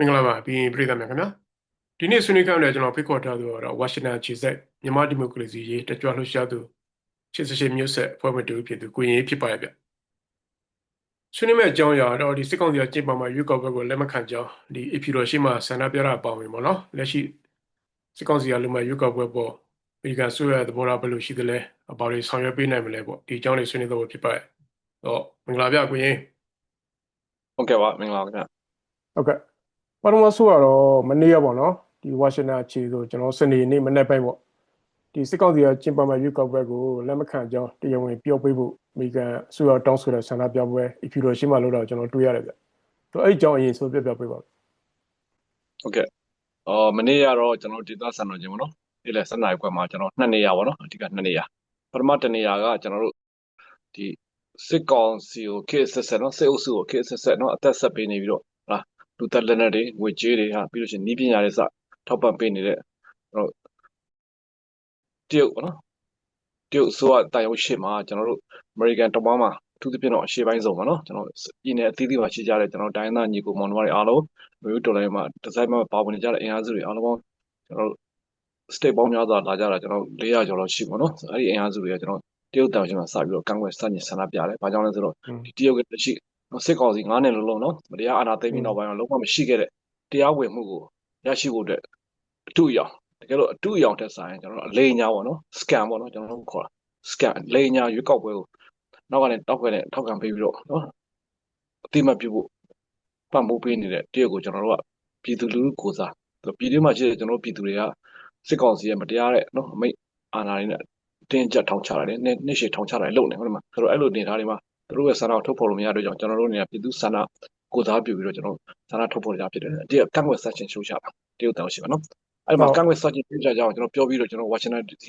မင်္ဂလာပါပြီးရင်ပြည်သက်များခင်ဗျာဒီနေ့ဆွေးနွေးကြတဲ့ကျွန်တော်ဖိတ်ခေါ်ထားသူကတော့ဝါရှင်တန်ခြေဆက်မြန်မာဒီမိုကရေစီရေးတကြွလှုပ်ရှားသူ88မျိုးဆက်ဖွဲ့ဝင်တူဖြစ်သူကိုရင်ရေးဖြစ်ပါရဲ့ဗျဆွေးနွေးမဲ့အကြောင်းအရာတော့ဒီစစ်ကောင်စီကကျင်းပမှာရွေးကောက်ပွဲကိုလက်မခံကြောင်းဒီအဖီတော်ရှိမှဆန္ဒပြတာပေါဝင်ပေါ့နော်လက်ရှိစစ်ကောင်စီကလုံမဲ့ရွေးကောက်ပွဲပေါ်ဒီကဆွေးရတဲ့ဘောလားဘယ်လိုရှိသလဲအပေါ်တွေဆောင်ရွက်ပေးနိုင်မလဲပေါ့ဒီအကြောင်းလေးဆွေးနွေးတော့ဖြစ်ပါရဲ့တော့မင်္ဂလာဗျကိုရင်ဟုတ်ကဲ့ပါမင်္ဂလာပါခင်ဗျဟုတ်ကဲ့ ပထမဆုံးကတော့မနေ့ကပေါ့နော်ဒီဝါရှင်တန်အခြေဆိုကျွန်တော်စနေနေ့မနေ့ပိုင်းပေါ့ဒီစစ်ကောင်စီကကျင်းပမဲ့ရွေးကောက်ပွဲကိုလက်မခံကြောင်းတရားဝင်ပြောပေးဖို့အမေရိကန်အစိုးရတောင်းဆိုတဲ့ဆန္ဒပြပွဲအဖြူတော်ရှိမှလို့တော့ကျွန်တော်တွေ့ရတယ်ဗျ။ဆိုအဲ့ဒီအကြောင်းအရင်ဆိုပြပြပေးပါဦးဟုတ်ကဲ့အော်မနေ့ကတော့ကျွန်တော်ဒေတာဆန်တော်ခြင်းပေါ့နော်ဒီလေစနေကွယ်မှာကျွန်တော်နှစ်နေရာပေါ့နော်အဓိကနှစ်နေရာပထမတစ်နေရာကကျွန်တော်တို့ဒီစစ်ကောင်စီကိုခေတ်ဆက်ဆက်နော်စစ်အုပ်စုကိုခေတ်ဆက်ဆက်နော်အသက်ဆက်ပေးနေပြီးတော့ဟာ လူသက်လက်နက်တွေငွေကြေးတွေဟာပြီးလို့ရှိရင်ဤပညာတွေစထောက်ပံ့ပေးနေတဲ့ကျွန်တော်တရုတ်ပေါ့နော်တရုတ်ဆိုအတိုင်ရုံရှေ့မှာကျွန်တော်တို့ American တမမှာအထူးသဖြင့်တော့အရှေ့ပိုင်းဆုံးပါနော်ကျွန်တော်ပြည်နယ်အသီးသီးမှာရှိကြတဲ့ကျွန်တော်တိုင်းသားညီကိုမောင်နှမတွေအားလုံးမျိုးတော်လိုင်းမှာဒီဇိုင်းမှာပါဝင်နေကြတဲ့အင်အားစုတွေအားလုံးပေါင်းကျွန်တော်တို့ state ပေါင်းများစွာလာကြတာကျွန်တော်400ကျော်လောက်ရှိပါတော့အဲ့ဒီအင်အားစုတွေကကျွန်တော်တရုတ်တောင်ရှင်မှာစပြီးတော့ကန့်ကွက်စတင်ဆန္ဒပြတယ်။ဘာကြောင့်လဲဆိုတော့ဒီတရုတ်ကတရှိ စစ်ကောင်စီ9နှစ်လုံးလုံးနော်မတရားအာဏာသိမ်းပြီးနောက်ပိုင်းမှာလုံးဝမရှိခဲ့တဲ့တရားဝင်မှုကိုရရှိဖို့အတွက်အတူရောင်တကယ်လို့အတူရောင်တက်ဆိုင်ကျွန်တော်တို့အလိညာပေါ့နော် scam ပေါ့နော်ကျွန်တော်တို့ခေါ်တာ scam လိညာရွေးကောက်ပွဲကိုနောက်ကနေတောက်ခွဲနဲ့ထောက်ခံပေးပြီးတော့နော်အတိမတ်ပြုဖို့ပတ်မိုးပေးနေတဲ့တရုတ်ကိုကျွန်တော်တို့ကပြည်သူလူထုကိုစားပြည်တွင်းမှာရှိတဲ့ကျွန်တော်တို့ပြည်သူတွေကစစ်ကောင်စီရဲ့မတရားတဲ့နော်အမိတ်အာဏာတွေနဲ့တင်းကျပ်ထောင်ချတာလေနှစ်နှစ်ရှည်ထောင်ချတာလေလုပ်နေဟုတ်တယ်မဆိုတော့အဲ့လိုနေသားတွေမှာ သူတို့ရဲ့ဆန္ဒကိုထုတ်ဖော်လို့မရတဲ့ကြောင့်ကျွန်တော်တို့နေရာပြည်သူဆန္ဒကိုစားပြုပြီးတော့ကျွန်တော်ဆန္ဒထုတ်ဖော်ကြဖြစ်တယ်တကယ်ကန့်ကွက်ဆက်ချင်းရှုံးချတာတရုတ်တောင်ရှိပါနော်အဲ့မှာကန့်ကွက်ဆက်ချင်းရှုံးချကြအောင်ကျွန်တော်ပြောပြီးတော့ကျွန်တော် Washington DC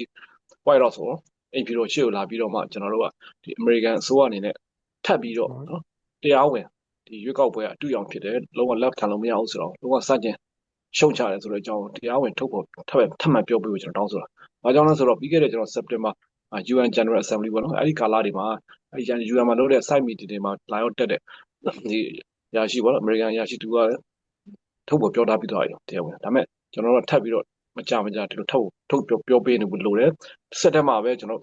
White House ဆိုအိမ်ပြည်တော်ရှေ့ကိုလာပြီးတော့မှကျွန်တော်တို့ကဒီ American အစိုးရအနေနဲ့ထပ်ပြီးတော့နော်တရားဝင်ဒီရွေးကောက်ပွဲအတူရောင်ဖြစ်တယ်လုံးဝလက်ခံလို့မရဘူးဆိုတော့လုံးဝစတင်ရှုံချတယ်ဆိုတဲ့အကြောင်းတရားဝင်ထုတ်ဖို့ထပ်ထပ်မှန်ပြောပြဖို့ကျွန်တော်တောင်းဆိုတာ။ဘာကြောင့်လဲဆိုတော့ပြီးခဲ့တဲ့ကျွန်တော် September UN General Assembly ပေါ့နော်။အဲ့ဒီကာလတွေမှာအဲ့ဒီ UN မှာလုပ်တဲ့ site meeting တွေမှာလာရောက်တက်တဲ့ဒီရရှိပေါ့နော် American ရရှိသူကထုတ်ဖို့ပြောထားပြီးသွားပြီတရားဝင်။ဒါပေမဲ့ကျွန်တော်တို့ထပ်ပြီးတော့မကြမကြဒီလိုထုတ်ထုတ်ပြောပြောပေးနေဖို့လိုတယ်။စက်တက်မှာပဲကျွန်တော်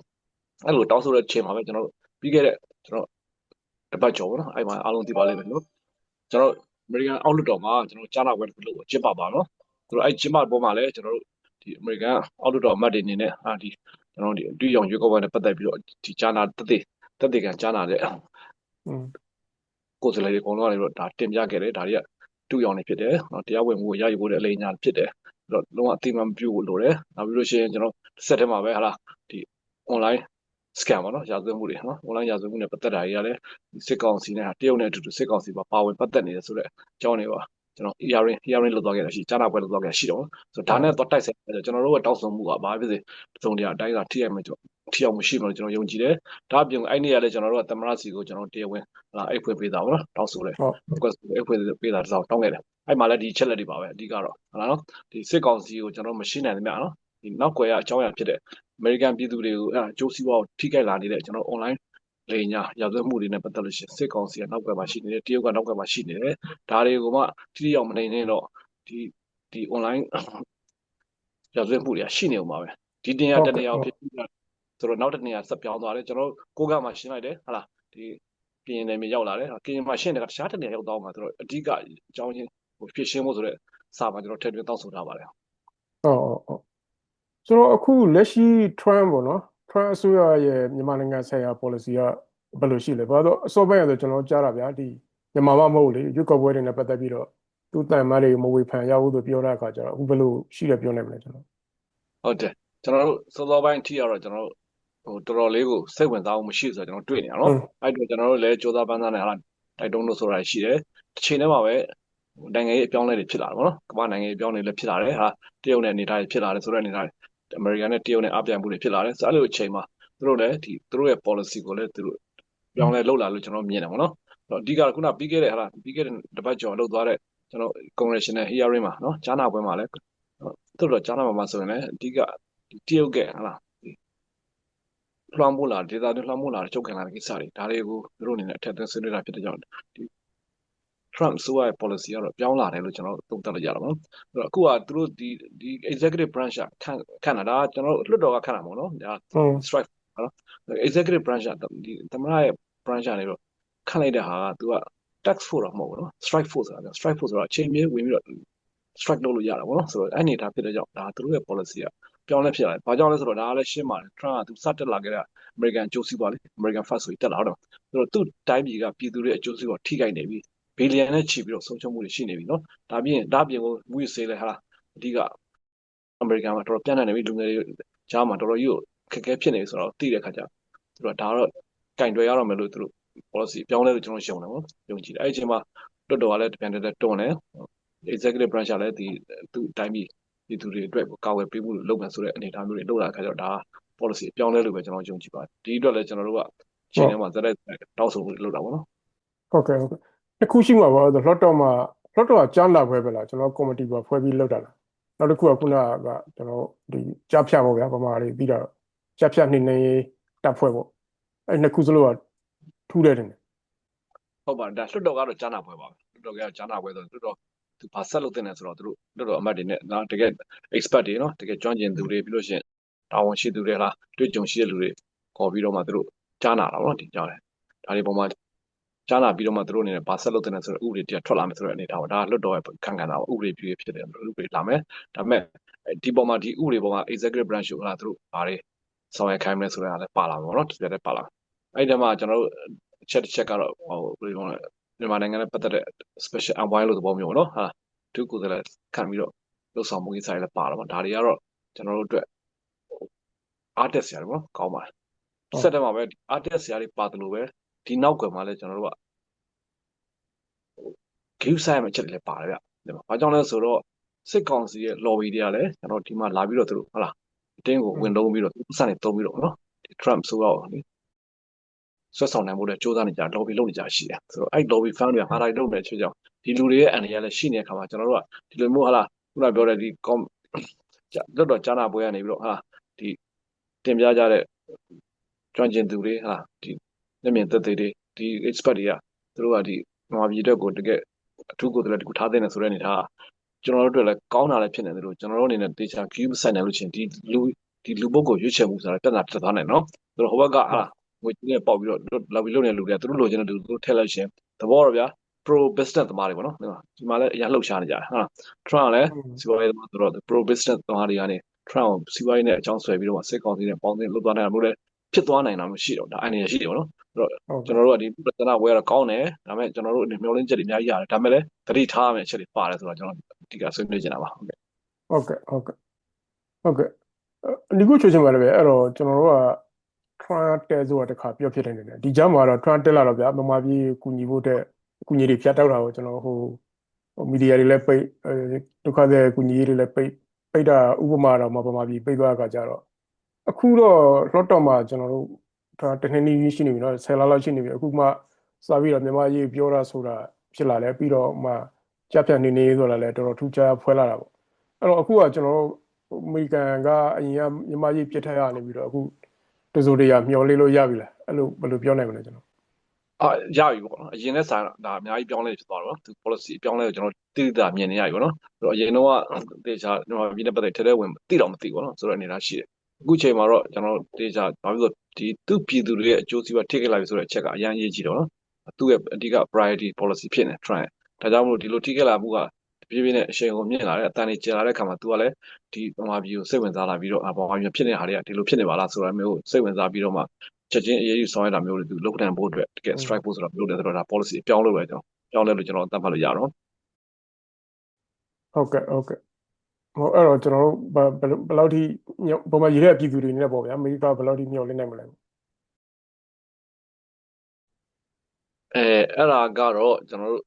အဲ့လိုတောင်းဆိုတဲ့ချိန်မှာပဲကျွန်တော်ပြီးခဲ့တဲ့ကျွန်တော်တပတ်ကျော်ပေါ့နော်။အဲ့မှာအားလုံးသိပါလိမ့်မယ်နော်။ကျွန်တော် American အောက်လွှတ်တော်မှာကျွန်တော်ကြားနာပွဲတစ်ခုလုပ်ကျင်းပပါနော်။ဆိုတော့အဲ့ကျင်းပပေါ်မှာလည်းကျွန်တော်တို့ဒီ American အောက်လွှတ်တော်အမတ်တွေအနေနဲ့ဟာဒီ ကျွန်တော်ဒီအတွေ့အကြုံရွေးကောက်ပွဲနဲ့ပတ်သက်ပြီးတော့ဒီကြားနာတသက်တသက်ကန်ကြားနာတဲ့อืมကိုယ်စားလှယ်တွေအကုန်လုံးကနေတော့ဒါတင်ပြခဲ့တယ်ဒါတွေကတူရောင်နေဖြစ်တယ်နော်တရားဝင်မှုကိုရယူဖို့တဲ့အလေးညာဖြစ်တယ်အဲ့တော့လုံးဝအသိမှမပြုဖို့လိုတယ်နောက်ပြီးလို့ရှိရင်ကျွန်တော်စက်ထဲမှာပဲဟာလားဒီ online scam ပေါ့နော်ရာဇဝတ်မှုတွေနော် online ရာဇဝတ်မှုနဲ့ပတ်သက်တာတွေကလည်းစစ်ကောင်စီနဲ့တရုတ်နဲ့အတူတူစစ်ကောင်စီပါပါဝင်ပတ်သက်နေတယ်ဆိုတော့အကြောင်းတွေပါ ကျွန်တော် hearing hearing လုပ်သွားခဲ့တာရှိကြားနာပွဲလုပ်သွားခဲ့တာရှိတော့ဆိုတော့ဒါနဲ့တော့တိုက်ဆိုင်တယ်ကျွန်တော်တို့ရဲ့တောက်ဆုံမှုကဘာဖြစ်စေသုံးတရားအတိုင်းသာထိရမယ်ကျွန်တော်ထိအောင်မရှိမလို့ကျွန်တော်ယုံကြည်တယ်ဒါအပြင်အဲ့နေ့ကလည်းကျွန်တော်တို့ကသမရစီကိုကျွန်တော်တရားဝင်ဟာအိတ်ဖွင့်ပေးတာပေါ့နော်တောက်ဆိုတယ်ဟုတ် request အိတ်ဖွင့်ပေးတာတစ်စောင်းတောင်းခဲ့တယ်အဲ့မှာလည်းဒီချက်လက်တွေပါပဲအဓိကတော့ဟုတ်လားနော်ဒီစစ်ကောင်စီကိုကျွန်တော်မရှိနိုင်တယ်မြတ်နော်ဒီနောက်ွယ်ကအကြောင်းအရာဖြစ်တဲ့ American ပြည်သူတွေကိုအဲ့အကျိုးစီးပွားကိုထိခိုက်လာနေတဲ့ကျွန်တော် online လေညာရာဇဝတ်မှုတွေနဲ့ပတ်သက်လို့ရှိရင်စစ်ကောင်စီကနောက်ကမှာရှိနေတယ်တရုတ်ကနောက်ကမှာရှိနေတယ်ဒါတွေကိုမှထိထိရောက်မနိုင်နေတော့ဒီဒီ online ရာဇဝတ်မှုတွေကရှိနေအောင်ပါပဲဒီတင်ရတနေရာဖြစ်ပြီးတော့ဆိုတော့နောက်တစ်နေရာဆက်ပြောင်းသွားတယ်ကျွန်တော်ကိုကမှာရှင်းလိုက်တယ်ဟာလားဒီကရင်နယ်မြေရောက်လာတယ်ကရင်မှာရှင်းတယ်ကတခြားတစ်နေရာရောက်သွားမှာဆိုတော့အဓိကအကြောင်းချင်းဟိုဖြစ်ရှင်းဖို့ဆိုတဲ့စာမှာကျွန်တော်ထည့်သွင်းတောင်းဆိုထားပါတယ်ဟုတ်ဟုတ်ဟုတ်ဆိုတော့အခုလက်ရှိ Trump ပေါ့နော် Trump အစိုးရရဲ့မြန်မာနိုင်ငံဆိုင်ရာ policy ကဘယ်လိုရှိလဲဘာလို့အစောပိုင်းဆိုကျွန်တော်ကြားတာဗျာဒီမြန်မာမှမဟုတ်လေရွေးကောက်ပွဲတွေနဲ့ပတ်သက်ပြီးတော့သူတန်မတွေမဝေဖန်ရဘူးလို့ပြောတဲ့အခါကျတော့အခုဘယ်လိုရှိရပြောနိုင်မလဲကျွန်တော်ဟုတ်တယ်ကျွန်တော်တို့စောစောပိုင်းအထိကတော့ကျွန်တော်တို့ဟိုတော်တော်လေးကိုစိတ်ဝင်စားအောင်မရှိဆိုတော့ကျွန်တော်တွေ့နေရနော်အဲ့တော့ကျွန်တော်တို့လည်းစူးစမ်းပန်းစားနေဟာတိုက်တုံးလို့ဆိုတာရှိတယ်တစ်ချိန်တည်းမှာပဲနိုင်ငံရေးအပြောင်းအလဲတွေဖြစ်လာတယ်ပေါ့နော်ကမ္ဘာနိုင်ငံရေးအပြောင်းအလဲလည်းဖြစ်လာတယ်ဟာတရုတ်နဲ့အနေထားတွေဖြစ်လာတယ်ဆိုတော့အနေထားတွေ အမေရိကန်နဲ့တရုတ်နဲ့အပြိုင်မှုတွေဖြစ်လာတယ်ဆိုတော့အဲ့လိုအချိန်မှာသူတို့လည်းဒီသူတို့ရဲ့ policy ကိုလည်းသူတို့ပြောင်းလဲလုပ်လာလို့ကျွန်တော်မြင်တယ်ပေါ့နော်အဓိကခုနပြီးခဲ့တဲ့ဟာပြီးခဲ့တဲ့တပတ်ကျော်လောက်သွားတဲ့ကျွန်တော် congressional hearing မှာနော်ကြားနာပွဲမှာလည်းသူတို့ကြားနာမှာဆိုရင်လည်းအဓိကဒီတရုတ်ကဟာလားလွှမ်းမိုးလာဒေတာတွေလွှမ်းမိုးလာချုပ်ခံလာတဲ့ကိစ္စတွေဒါတွေကိုသူတို့အနေနဲ့အထက်သွင်းဆွေးနွေးတာဖြစ်တဲ့ကြောင့်ဒီ Trump ဆိုရဲ့ policy ကတော့ပြောင်းလာတယ်လို့ကျွန်တော်တို့သုံးသပ်လို့ရတာပေါ့နော်အဲ့တော့အခုကသူတို့ဒီဒီ executive branch ကခန့်ခန့်တာဒါကကျွန်တော်တို့လွှတ်တော်ကခန့်တာပေါ့နော်ဒါอืม strike နော် executive branch ကဒီသမ္မတရဲ့ branch ကနေတော့ခန့်လိုက်တဲ့ဟာကသူက tax force တော့မဟုတ်ဘူးနော် strike force ဆိုတာ strike force ဆိုတာအချိန်မြေဝင်ပြီးတော့ strike လုပ်လို့ရတာပေါ့နော်ဆိုတော့အဲ့အနေထားဖြစ်တဲ့ကြောင့်ဒါသူတို့ရဲ့ policy ကပြောင်းလဲဖြစ်လာတယ်။ဘာကြောင့်လဲဆိုတော့ဒါကလည်းရှင်းပါတယ်။ Trump ကသူစတက်လာခဲ့တဲ့ American အကျိုးစီးပွားလေ American first ဆိုပြီးတက်လာတော့ဆိုတော့သူ့တိုင်းပြည်ကပြည်သူတွေအကျိုးစီးပွားထိခိုက်နေပြီ။ ဘီလီယံနဲ့ချီပြီးတော့ဆုံးရှုံးမှုတွေရှိနေပြီနော်။ဒါပြင်ဒါပြင်ကိုမူရစေးလဲဟာအဓိကအမေရိကန်မှာတော်တော်ပြန့်နှံ့နေပြီလူငယ်တွေကြားမှာတော်တော်ကြီးကိုခက်ခဲဖြစ်နေပြီဆိုတော့သိတဲ့ခါကျသူတို့ဒါတော့ကင်တွယ်ရတော့မယ်လို့သူတို့ policy ပြောင်းလဲလို့ကျွန်တော်ယုံတယ်ပေါ့။ယုံကြည်တယ်။အဲ့ဒီအချိန်မှာတွတ်တော်ကလည်းတပြန်တဲ့တွန်းတယ်။ executive branch ကလည်းဒီသူ့အတိုင်းပြည်ပြည်သူတွေအတွက်ကာဝယ်ပေးမှုလုပ်မယ်ဆိုတဲ့အနေအထားမျိုးတွေလုပ်လာတဲ့အခါကျတော့ဒါ policy အပြောင်းလဲလို့ပဲကျွန်တော်ယုံကြည်ပါတယ်ဒီအတွက်လည်းကျွန်တော်တို့ကချိန်ထဲမှာဇက်တိုက်တောက်ဆိုမှုတွေလုပ်တာပေါ့နော်ဟုတ်ကဲ့ဟုတ်ကဲ့ တစ်ခုရှိမှာပေါ့ဆိုတော့ lot တော့မှာ lot တော့ကကြားလာပွဲပဲလားကျွန်တော် committee ပါဖွဲ့ပြီးလုပ်တာလားနောက်တစ်ခုကခုနကကျွန်တော်ဒီကြားဖြတ်ပေါ့ဗျာဗမာတွေပြီးတော့ကြားဖြတ်နေနေတပ်ဖွဲ့ပေါ့အဲ့နှစ်ခုစလုံးကထူးတယ်တယ်ဟုတ်ပါတယ်ဒါလွှတ်တော်ကတော့ကြားနာပွဲပါပဲလွှတ်တော်ကကြားနာပွဲဆိုတော့လွှတ်တော်သူဘာဆက်လုပ်တင်တယ်ဆိုတော့သူတို့လွှတ်တော်အမတ်တွေနဲ့နော်တကယ် expert တွေနော်တကယ်ကျွမ်းကျင်သူတွေပြီးလို့ရှိရင်တာဝန်ရှိသူတွေလားတွေ့ကြုံရှိတဲ့လူတွေခေါ်ပြီးတော့မှသူတို့ကြားနာတာပေါ့နော်ဒီကြားတယ်ဒါတွေပုံမှာ ကြားနာပြီးတော့မှသူတို့အနေနဲ့ဘာဆက်လုပ်တင်တယ်ဆိုတော့ဥပဒေတရားထွက်လာမယ်ဆိုတဲ့အနေထားပေါ့ဒါလွှတ်တော်ရဲ့ခံခံတာပေါ့ဥပဒေပြုရဖြစ်တယ်ဥပဒေလာမယ်ဒါပေမဲ့ဒီပုံမှာဒီဥပဒေပုံမှာ executive branch ကိုလားသူတို့ဘာတွေဆောင်ရွက်ခိုင်းမလဲဆိုတဲ့အားလည်းပါလာမှာပေါ့နော်ဒီပြတဲ့ပါလာအဲ့ဒီမှာကျွန်တော်တို့အချက်တစ်ချက်ကတော့ဟိုဘယ်လိုလဲမြန်မာနိုင်ငံနဲ့ပတ်သက်တဲ့ special envoy လို့သဘောမျိုးပေါ့နော်ဟာသူကိုယ်စားလှယ်ခံပြီးတော့လှုပ်ဆောင်မှုကိစ္စတွေလည်းပါတော့ဒါတွေကတော့ကျွန်တော်တို့အတွက် artist ဆရာတွေပေါ့ကောင်းပါတယ်စက်တယ်မှာပဲ artist ဆရာတွေပါတယ်လို့ပဲ ဒီနောက်ကွယ်မှာလည်းကျွန်တော်တို့က give sign မှာချက်တွေလည်းပါတယ်ဗျဒီမှာဘာကြောင့်လဲဆိုတော့စစ်ကောင်စီရဲ့ lobby တွေကလည်းကျွန်တော်ဒီမှာလာပြီးတော့သူတို့ဟုတ်လားအတင်းကိုဝင်လုံးပြီးတော့စနေတုံးပြီးတော့နော်ဒီ Trump ဆိုတော့လေဆွတ်ဆောင်နိုင်ဖို့လည်းစူးစမ်းနေကြ lobby လုပ်နေကြရှိတယ်ဆိုတော့အဲ့ lobby fund တွေကဟာတိုင်းလုပ်နေချေကြောင့်ဒီလူတွေရဲ့အန်ရလည်းရှိနေတဲ့ခါမှာကျွန်တော်တို့ကဒီလိုမျိုးဟာလားခုနပြောတဲ့ဒီ com တော်တော်ကြားနာပွဲကနေပြီးတော့ဟာဒီတင်ပြကြတဲ့ကျွမ်းကျင်သူတွေဟာဒီ မျက်မြင်သက်သေတွေဒီ expert တွေကသူတို့ကဒီမြန်မာပြည်အတွက်ကိုတကယ်အထူးကိုယ်တည်းတကူထားတဲ့ဆိုတဲ့အနေထားကျွန်တော်တို့အတွက်လည်းကောင်းတာလည်းဖြစ်နေတယ်လို့ကျွန်တော်တို့အနေနဲ့တေချာ queue ဆိုင်တယ်လို့ချင်းဒီလူဒီလူပုဂ္ဂိုလ်ရွေးချယ်မှုဆိုတာပြဿနာတက်သွားနိုင်နော်ဆိုတော့ဟိုဘက်ကဟာငွေကြီးနဲ့ပေါက်ပြီးတော့လောက်ပြီးလုပ်နေတဲ့လူတွေကသူတို့လိုချင်တဲ့လူသူတို့ထည့်လိုက်ရှင်သဘောတော့ဗျာ pro business သမားတွေပေါ့နော်ဒီမှာလည်းအရင်လှုပ်ရှားနေကြတယ်ဟုတ်လား Trump လည်းစီးပွားရေးသမားဆိုတော့ pro business သမားတွေကနေ Trump ကိုစီးပွားရေးနဲ့အကြောင်းဆွဲပြီးတော့စိတ်ကောင်းစီနဲ့ပေါင်းတင်လုပ်သွားနိုင်တာမျိုးလည်း ဖြစ်သွားနိုင်တာမျိုးရှိတော့ဒါအနေနဲ့ရှိတယ်ပေါ့နော်အဲ့တော့ကျွန်တော်တို့ကဒီပြဿနာဝဲတော့ကောင်းတယ်ဒါပေမဲ့ကျွန်တော်တို့မျောလင်းချက်တွေအများကြီးရတယ်ဒါပေမဲ့လည်းသတိထားရမယ့်အချက်တွေပါတယ်ဆိုတော့ကျွန်တော်ဒီကဆွေးနွေးချင်တာပါဟုတ်ကဲ့ဟုတ်ကဲ့ဟုတ်ကဲ့ဟုတ်ကဲ့ဒီခုချွေချင်ပါလေပဲအဲ့တော့ကျွန်တော်တို့က Trump တဲဆိုတာတခါပြောဖြစ်နေတယ်ဒီကြားမှာတော့ Trump တက်လာတော့ဗျာမမပြည်ကူညီဖို့တဲ့ကူညီတွေဖြတ်တောက်တာကိုကျွန်တော်ဟိုမီဒီယာတွေလည်းပိတ်ဒုက္ခသည်ကူညီတွေလည်းပိတ်ပိတ်တာဥပမာတော့မမပြည်ပိတ်သွားတာကြတော့ အခုတော့ lot တော့မှာကျွန်တော်တို့ဒါတနေ့နေ့ရှိနေပြီเนาะ10လလောက်ရှိနေပြီအခုမှစပြီးတော့မြန်မာရေးပြောတာဆိုတာဖြစ်လာလဲပြီးတော့မှကြက်ပြတ်နေနေဆိုတာလဲတော်တော်ထူးခြားဖွဲလာတာပေါ့အဲ့တော့အခုကကျွန်တော်တို့အမေရိကန်ကအရင်ကမြန်မာရေးပြစ်ထက်ရနေပြီးတော့အခုတစိုးတရမျောလေးလို့ရပြီလားအဲ့လိုဘယ်လိုပြောနိုင်မလဲကျွန်တော် အာရပြီပေါ့နော်အရင်နဲ့ဆိုင်တော့ဒါအများကြီးပြောင်းလဲဖြစ်သွားတော့သူ policy ပြောင်းလဲကိုကျွန်တော်တိတိကျမြင်နေရပြီပေါ့နော်ဆိုတော့အရင်တော့တေချာကျွန်တော်ပြည်နယ်ပတ်သက်ထဲထဲဝင်တိတော့မသိဘူးနော်ဆိုတော့အနေထားရှိတယ် အခုချိန်မှာတော့ကျွန်တော်တေချာဘာဖြစ်လို့ဒီသူ့ပြည်သူတွေရဲ့အကျိုးစီးပွားထိခိုက်လာပြီဆိုတဲ့အချက်ကအရင်အရေးကြီးတော့နော်သူ့ရဲ့အဓိက priority policy ဖြစ်နေ try ဒါကြောင့်မလို့ဒီလိုထိခိုက်လာမှုကပြပြနဲ့အရှိန်ကိုမြင့်လာတဲ့အတန်ကြီးကျလာတဲ့ခါမှာ तू ကလည်းဒီဗမာပြည်ကိုစိတ်ဝင်စားလာပြီးတော့ဗမာပြည်ဖြစ်နေတဲ့ဟာတွေကဒီလိုဖြစ်နေပါလားဆိုတာမျိုးစိတ်ဝင်စားပြီးတော့မှချက်ချင်းအရေးယူဆောင်ရတာမျိုးတွေသူလုပ်တဲ့ဖို့အတွက်တကယ် strike ဖို့ဆိုတော့လုပ်တယ်ဆိုတော့ဒါ policy အပြောင်းလို့ပဲကျွန်တော်ပြောင်းလဲလို့ကျွန်တော်သတ်မှတ်လို့ရတော့ဟုတ်ကဲ့ဟုတ်ကဲ့ ဟိုအဲ့တော့ကျွန်တော်တို့ဘယ်ဘယ်လောက်ထိပုံမှန်ရေးတဲ့ပြည်သူတွေနဲ့ပေါ့ဗျာအမေရိကဘယ်လောက်ထိမျှော်လင့်နိုင်မလဲအဲအဲ့ဒါကတော့ကျွန်တော်တို့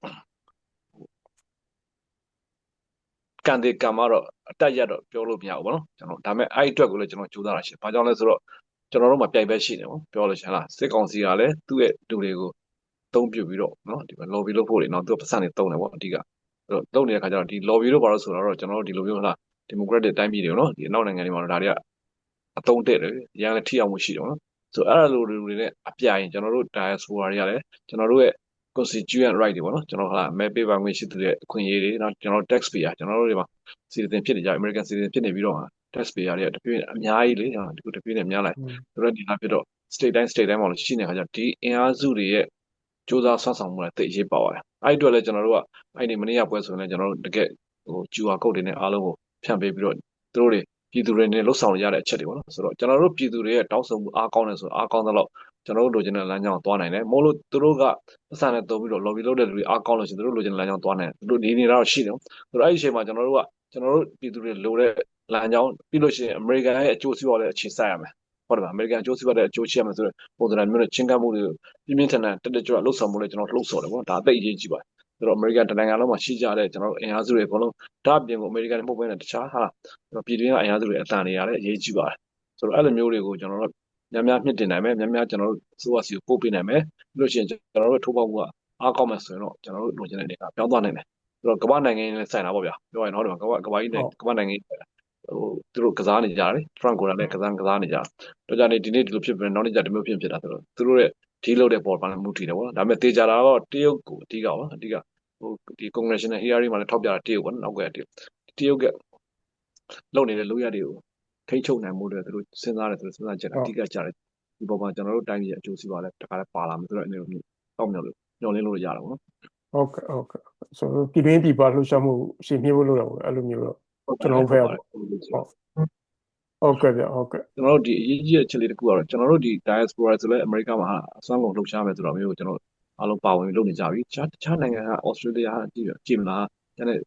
ကန်ဒီကံမတော့အတက်ရက်တော့ပြောလို့မရဘူးဗောနော်ကျွန်တော်ဒါပေမဲ့အဲ့အတွက်ကိုလည်းကျွန်တော်ကြိုးစားတာရှိဘာကြောင့်လဲဆိုတော့ကျွန်တော်တို့မှာပြိုင်ဘက်ရှိနေဗောပြောလို့ရှိရင်လားစစ်ကောင်စီကလည်းသူ့ရဲ့လူတွေကိုတုံးပြပြီးတော့နော်ဒီမှာ lobby လုပ်ဖို့တွေနော်သူကပတ်စံတွေတုံးတယ်ဗောအဓိကအဲ့တော့ လုပ်နေတဲ့ခါကျတော့ဒီ lobby လို့ဘာလို့ဆိုတော့ကျွန်တော်တို့ဒီလိုမျိုးလား democratic တိုင်းပြည်တွေနော်ဒီအနောက်နိုင်ငံတွေမှာတော့ဒါတွေကအတုံးတက်တယ်ရန်လည်းထိအောင်မှုရှိတယ်ဗောနော်ဆိုအဲ့ဒါလိုလူတွေနဲ့အပြိုင်ကျွန်တော်တို့ diaspora တွေကလည်းကျွန်တော်တို့ရဲ့ constituent right တွေပေါ့နော်ကျွန်တော်ဟာမဲပေးပါခွင့်ရှိသူရဲ့အခွင့်အရေးတွေနောက်ကျွန်တော် tax payer ကျွန်တော်တို့တွေမှာ citizen ဖြစ်နေကြ American citizen ဖြစ်နေပြီးတော့ tax payer တွေကတပြည့်အများကြီးလေဟာဒီကိုတပြည့်နဲ့များလိုက်ဆိုတော့ဒီလားဖြစ်တော့ state တိုင်း state တိုင်းမှာလို့ရှိနေခါကျဒီအင်အားစုတွေရဲ့စ조사ဆွမ်းဆောင်မှုလည်းသိအရေးပါပါတယ် အဲ့ဒီအတွက်လည်းကျွန်တော်တို့ကအဲ့ဒီမနေ့ကပွဲဆိုရင်လည်းကျွန်တော်တို့တကယ်ဟို QR code တွေနဲ့အားလုံးကိုဖြန့်ပေးပြီးတော့သူတို့တွေပြည်သူတွေနဲ့လှုပ်ဆောင်ရတဲ့အချက်တွေပေါ့နော်ဆိုတော့ကျွန်တော်တို့ပြည်သူတွေရဲ့တောင်းဆိုမှုအားကောင်းတယ်ဆိုတော့အားကောင်းသလောက်ကျွန်တော်တို့လိုချင်တဲ့လမ်းကြောင်းသွားနိုင်တယ်မဟုတ်လို့သူတို့ကပတ်စံနဲ့တုံးပြီးတော့ lobby လုပ်တဲ့လူတွေအားကောင်းလို့ရှိရင်သူတို့လိုချင်တဲ့လမ်းကြောင်းသွားနိုင်တယ်သူတို့ဒီနေတော့ရှိတယ်ဆိုတော့အဲ့ဒီအချိန်မှာကျွန်တော်တို့ကကျွန်တော်တို့ပြည်သူတွေလိုတဲ့လမ်းကြောင်းပြီးလို့ရှိရင် American ရဲ့အကျိုးစီးပွားလည်းအခြေစိုက်ရမယ် ဟုတ်တယ်ဗျ American အကျိုးစီးပွားတဲ့အကျိုးရှိရမယ်ဆိုတော့ပုံစံမျိုးနဲ့ချင်းကပ်မှုတွေပြင်းပြင်းထန်ထန်တက်တက်ကြွလှုပ်ဆောင်မှုလည်းကျွန်တော်လှုပ်ဆော်တယ်ပေါ့ဒါအသိအရေးကြီးပါတယ်ဆိုတော့ American တနိုင်ငံလုံးမှာရှိကြတဲ့ကျွန်တော်တို့အင်အားစုတွေအကုန်လုံးဒါအပြင်ကို American တွေမဟုတ်ဘဲနဲ့တခြားဟာပြည်တွင်းကအင်အားစုတွေအတန်တွေရတယ်အရေးကြီးပါတယ်ဆိုတော့အဲ့လိုမျိုးတွေကိုကျွန်တော်တို့များများမြင့်တင်နိုင်မယ်များများကျွန်တော်တို့စိုးရစီကိုပို့ပေးနိုင်မယ်ပြီးလို့ရှိရင်ကျွန်တော်တို့ထိုးပေါက်မှုကအားကောင်းမယ်ဆိုရင်တော့ကျွန်တော်တို့လိုချင်တဲ့နေရာပြောင်းသွားနိုင်တယ်ဆိုတော့ကမ္ဘာနိုင်ငံရေးနဲ့ဆိုင်တာပေါ့ဗျာပြောရရင်တော့ကမ္ဘာကမ္ဘာကြီးနဲ့ကမ္ဘာနိုင်ငံရေး ဟိုသူတို့ကစားနေကြတယ်ထရန့်ကိုလည်းကစားကစားနေကြတယ်တော့ကြနေဒီနေ့ဒီလိုဖြစ်ပြီးနောက်နေ့ကျဒီမျိုးဖြစ်ဖြစ်တာဆိုတော့သူတို့ရဲ့ဒီလောက်တဲ့ပေါ်ပါမှုထီတယ်ပေါ့နော်ဒါပေမဲ့တေချာတာတော့တရုတ်ကိုအဓိကပါအဓိကဟိုဒီ congressional hearing မှာလည်းထောက်ပြတာတရုတ်ပေါ့နော်နောက်ကတရုတ်တရုတ်ကလုံနေတဲ့လူရတွေကိုထိချုပ်နိုင်မှုတွေသူတို့စဉ်းစားတယ်သူတို့စဉ်းစားချက်အဓိကကြတယ်ဒီပေါ်မှာကျွန်တော်တို့တိုင်းပြည်အကျိုးစီးပွားလည်းတခါလည်းပါလာမယ်ဆိုတော့အနေနဲ့တောက်မြောက်လို့ညှော်လင်းလို့ရတာပေါ့နော်ဟုတ်ကဲ့ဟုတ်ကဲ့ဆိုတော့ပြည်တွင်းပြည်ပလှုပ်ရှားမှုရှင်ပြဖို့လို့တော့အဲ့လိုမျိုးတော့ ကျွန်တော်ဖက်ဟုတ်ဟုတ်ကဲ့ဗျဟုတ်ကဲ့ကျွန်တော်တို့ဒီအရေးကြီးတဲ့အချက်လေးတစ်ခုကတော့ကျွန်တော်တို့ဒီ diaspora ဆိုလဲအမေရိကမှာအစွမ်းကုန်လှုပ်ရှားမယ်ဆိုတော့မျိုးကိုကျွန်တော်အားလုံးပါဝင်လုပ်နေကြပြီတခြားတခြားနိုင်ငံက Australia ကြည့်ကြည့်မလားကျန်တဲ့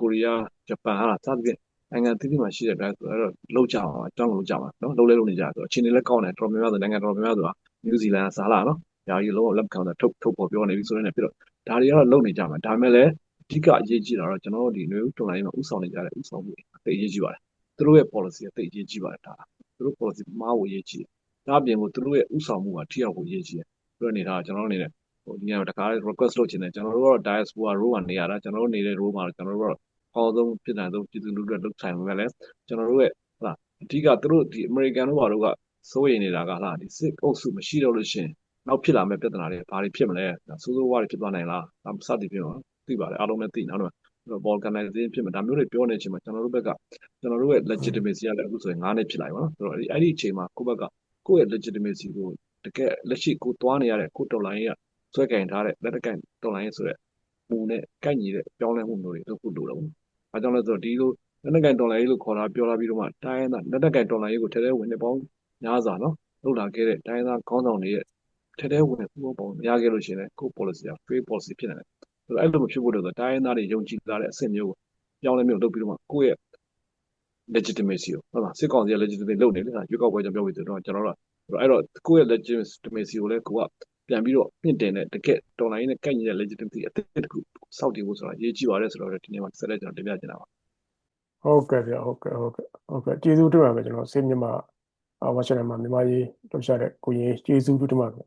ကိုရီးယားဂျပန်ဟာစသဖြင့်နိုင်ငံသီးသီးမှာရှိတဲ့ diaspora တော့လှုပ်ကြအောင်အကြောင်းလှုပ်ကြမှာနော်လှုပ်လဲလှုပ်နေကြဆိုတော့အချိန်တွေလည်းကောင်းတယ်တော်တော်များများဆိုနိုင်ငံတော်တော်များများဆိုတာ New Zealand စာလာနော်ညာကြီးလုံးဝလက်ခံတာထုတ်ထုတ်ပေါ်ပြောနေပြီဆိုတော့ဖြစ်တော့ဒါတွေကတော့လုပ်နေကြမှာဒါပေမဲ့လည်းအ ဓိကအရေးကြီးတာတော့ကျွန်တော်တို့ဒီနွေဦးတော်လိုင်းမှာဥဆောင်နေကြတဲ့ဥဆောင်မှုအသိအရေးကြီးပါတယ်သူတို့ရဲ့ policy အသိအရေးကြီးပါတယ်ဒါသူတို့ policy မှားဖို့အရေးကြီးတယ်ဒါအပြင်ကိုသူတို့ရဲ့ဥဆောင်မှုကထိရောက်ဖို့အရေးကြီးတယ်သူတို့နေတာကျွန်တော်တို့အနေနဲ့ဟိုဒီကတခါ request လုပ်ချင်တယ်ကျွန်တော်တို့ကတော့ diaspora row ကနေရတာကျွန်တော်တို့နေတဲ့ row မှာကျွန်တော်တို့ကတော့အောက်ဆုံးဖြစ်နိုင်ဆုံးပြည်သူလူထုတွေလုပ်ဆိုင်မှာလည်းကျွန်တော်တို့ရဲ့ဟလာအဓိကသူတို့ဒီ American တို့ဘာတို့ကစိုးရိမ်နေတာကဟာဒီစစ်အုပ်စုမရှိတော့လို့ရှင်နောက်ဖြစ်လာမယ့်ပြဿနာတွေဘာတွေဖြစ်မလဲစိုးစိုးဝါးတွေဖြစ်သွားနိုင်လားစသည်ဖြင့် သိပါတယ်အားလုံးလည်းသိနောက်တော့ volcanization ဖြစ်မှာဒါမျိုးတွေပြောနေတဲ့အချိန်မှာကျွန်တော်တို့ဘက်ကကျွန်တော်တို့ရဲ့ legitimacy ကလည်းအခုဆိုရင်9နှစ်ဖြစ်လာပြီပေါ့နော်ဆိုတော့အဲ့ဒီအချိန်မှာကိုယ့်ဘက်ကကိုယ့်ရဲ့ legitimacy ကိုတကယ်လက်ရှိကိုသွားနေရတဲ့ကိုတော်လိုင်းကဆွဲကင်ထားတဲ့လက်တကင်တော်လိုင်းဆိုတဲ့မူနဲ့ကိုက်ညီတဲ့ပြောင်းလဲမှုမျိုးတွေလုပ်ဖို့လိုတယ်ပေါ့။အဲကြောင့်လဲဆိုတော့ဒီလိုလက်တကင်တော်လိုင်းလို့ခေါ်တာပြောလာပြီးတော့မှတိုင်းသားလက်တကင်တော်လိုင်းကိုထဲထဲဝင်နေပေါင်းများစွာနော်လုပ်လာခဲ့တဲ့တိုင်းသားခေါင်းဆောင်တွေရဲ့ထဲထဲဝင်ပူပေါင်းရခဲ့လို့ရှိရင်ကို policy က free policy ဖြစ်နေတယ်ဆိုတော့ အဲ့လိုမဖြစ်ဖို့လို့ဆိုတိုင်းရင်းသားတွေယုံကြည်လာတဲ့အဆင့်မျိုးကိုပြောင်းလဲမျိုးလုပ်ပြီးတော့မှကိုယ့်ရဲ့ legitimacy ကိုဟုတ်လားစစ်ကောင်စီက legitimacy လုပ်နေလေရွေးကောက်ပွဲကြောင့်ပြောပြီးဆိုတော့ကျွန်တော်တို့အဲ့တော့ကိုယ့်ရဲ့ legitimacy ကိုလည်းကိုကပြန်ပြီးတော့မြင့်တင်တဲ့တကယ်တော်လိုင်းနဲ့ကိုက်ညီတဲ့ legitimacy အသစ်တစ်ခုစောင့်တည်ဖို့ဆိုတာရေးကြည့်ပါတယ်ဆိုတော့ဒီနေ့မှာဆက်လက်ကျွန်တော်တင်ပြချင်တာပါဟုတ်ကဲ့ဗျဟုတ်ကဲ့ဟုတ်ကဲ့ဟုတ်ကဲ့ကျေးဇူးတင်ပါမယ်ကျွန်တော်စေမြမဝါရှင်တန်မှာမြန်မာရေးလှုပ်ရှားတဲ့ကိုရင်ကျေးဇူးတင်ပါမယ်